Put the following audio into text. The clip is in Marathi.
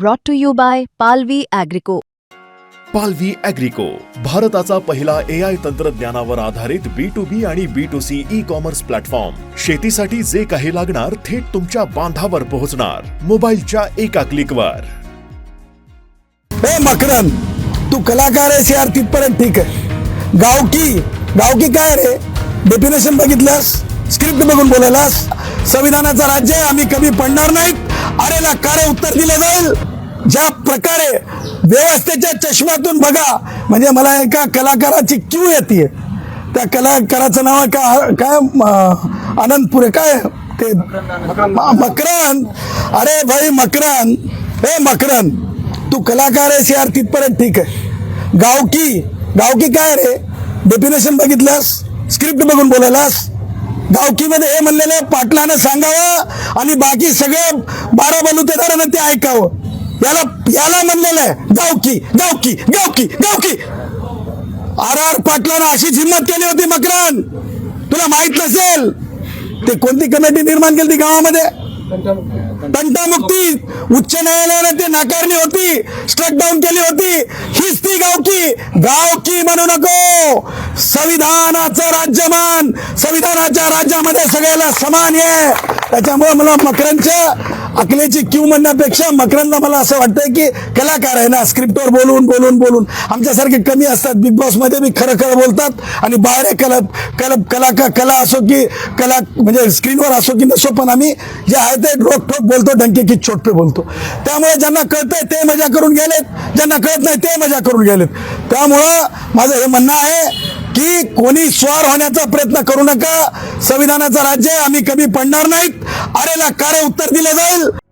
brought to you by Palvi Agrico. पालवी अॅग्रिको भारताचा पहिला ए आय तंत्रज्ञानावर आधारित बी टू बी आणि B two C e commerce platform शेतीसाठी जे काही लागणार थेट तुमच्या बांधावर पोहोचणार. मोबाईलच्या एका क्लिकवर ए मकरन तू कलाकार आहेस यार तिथपर्यंत ठीक आहे. गावकी गावकी काय रे? डेफिनेशन बघितलंस? स्क्रिप्ट बघून बोलायलास? संविधानाचं राज्य आहे आम्ही कमी पडणार नाहीत. अरे ला कार्य उत्तर दिलं जाईल. ज्या प्रकारे व्यवस्थेच्या चष्म्यातून बघा. म्हणजे मला एका कलाकाराची क्यू येते त्या कलाकाराचं नाव का काय म- आनंदपुरे काय ते? मकरन अरे भाई मकरन हे मकरन तू कलाकार आहेस यार तिथपर्यंत ठीक आहे. गावकी गावकी काय रे? डेफिनेशन बघितलंस? स्क्रिप्ट बघून बोलायलास? गावकीमध्ये हे म्हणलेलं पाटलानं सांगावं आणि बाकी सगळे बारा बलुतेदारानं ते ऐकावं. याला याला म्हणलेलं आहे. गावकी गावकी गावकी गावकी आर आर पाटलानं अशीच हिंमत केली होती मकरान तुला माहीत नसेल ते कोणती कमिटी निर्माण केली ती गावामध्ये? तंटामुक्ती. उच्च न्यायालयाने ते नाकारली होती स्ट्रक डाऊन केली होती. हीच ती गावकी. गावकी म्हणू नको. संविधानाचं राज्यमान. संविधानाच्या राज्यामध्ये सगळ्याला समान आहे. त्याच्यामुळे मला मकरांच्या अकलेची क्यू म्हणण्यापेक्षा मकरांना मला असं वाटतंय की कलाकार आहे ना स्क्रिप्टवर बोलून बोलून बोलून. आमच्यासारखे कमी असतात बिग बॉसमध्ये बी खरं खरं बोलतात आणि बाहेर कला कला कला कला असो की कला म्हणजे स्क्रीनवर असो की नसो पण आम्ही जे आहे ते रोक ठोक बोलतो डंके की चोट पे बोलतो. त्यामुळे ज्यांना कळतंय ते मजा करून गेलेत ज्यांना कळत नाही ते मजा करून गेलेत. त्यामुळं माझं हे म्हणणं आहे की कोणी स्वार होण्याचा प्रयत्न करू नका. संविधानाचं राज्य आम्ही कमी पडणार नाहीत. अरेला ला उत्तर दिलं जाईल.